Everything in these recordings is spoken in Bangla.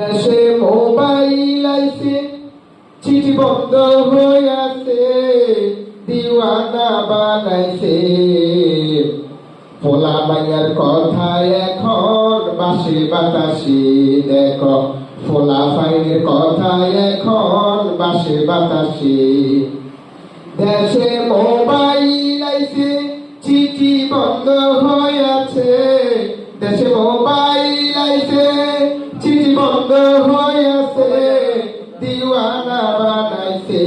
দেশে মোবাইল আইছে চিঠি বন্ধ হইয়াছে, দিওয়ানা বানাইছে। পোলা মাইয়ার কথা এখন বাসে বাতাসে, দেখো পোলা ফাইনের কথা এখন বাসে বাতাসে। দেশে মোবাইল আইছে চিঠি বন্ধ হয়েছে দেশে মোবাইল বন্ধ হয়েছে, দিওয়ানা বানাইছে।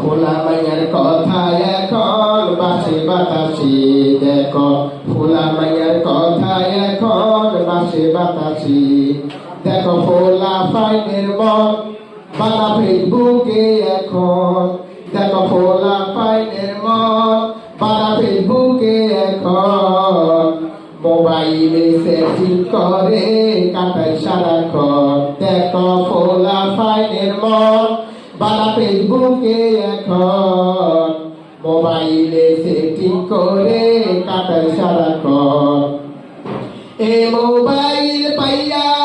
খোলা মাইয়ার কথা এখন বাসে বাতাসে দেখো। খোলা মাইয়ার কথা এখন বাসে বাতাসে দেখো। খোলা ফাইনের মন বানা ফেসবুকে এখন। দেখো খোলা ফাইনের মন বানা ফেসবুকে মোবাইলে সেটিং করে কাটাই সারাক্ষণ দেখো ফোলা ফাইনের মন বানা ফেসবুকে এখন। মোবাইলে সেটিং করে কাটাই সারাক্ষণ এ মোবাইল পাইয়া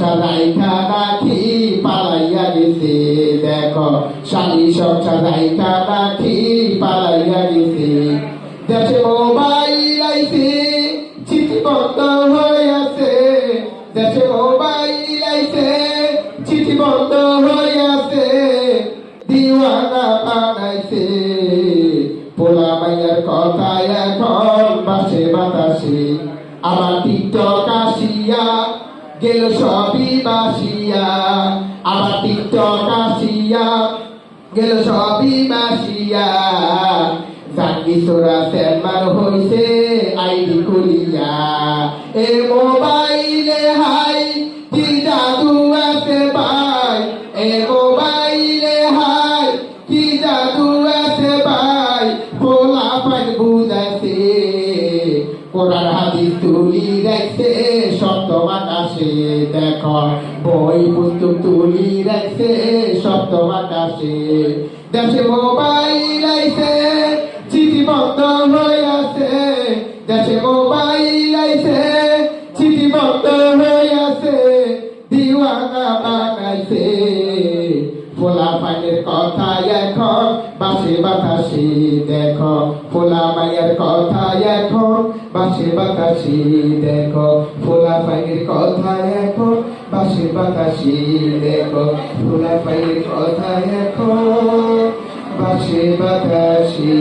রাইখা রাখি পালাইয়া গেছে? দেখো, স্বামী সংসার রাইখা রাখি পালাইয়া গেছে? দেশে মোবাইল আইছে চিঠি বন্ধ হইয়াছে দেশে মোবাইল আইছে চিঠি বন্ধ হইয়াছে দিওয়ানা বানাইছে। পোলা মাইয়ার কথা এখন বাসে বাতাসে। আমার টিকটক আসিয়া গেল সবই বাসিয়া আমার টিকটক আসিয়া গেল সবই বাসিয়া জাঙ্গি সোরা সেমার হইছে আইডি খুলিয়া এ মোবাইলে হাই কি জাদু আছে ভাই এ মোবাইলে হাই কি জাদু আছে ভাই খোলা পাই বুঝাইছে কোরআন হাদিস তুলি রাখছে শব্দ আকাশে দেখো। বই পুস্তক তুলি রাখছে শব্দ আকাশে। দেশে মোবাইল আইছে, চিঠি বন্ধ হয়ে আছে। দেশে মোবাইল আইছে, চিঠি বন্ধ হইয়াছে দিওয়ানা বানাইছে। ফোলা মায়ের কথা এখন, বাসে বাতাসে দেখো। ফোলা মায়ের কথা এখন, বাসে বাতাসে দেখো। ফোলা মায়ের কথা এখন, বাসে বাতাসে দেখো। ফোলা মায়ের কথা এখন, বাসে বাতাসে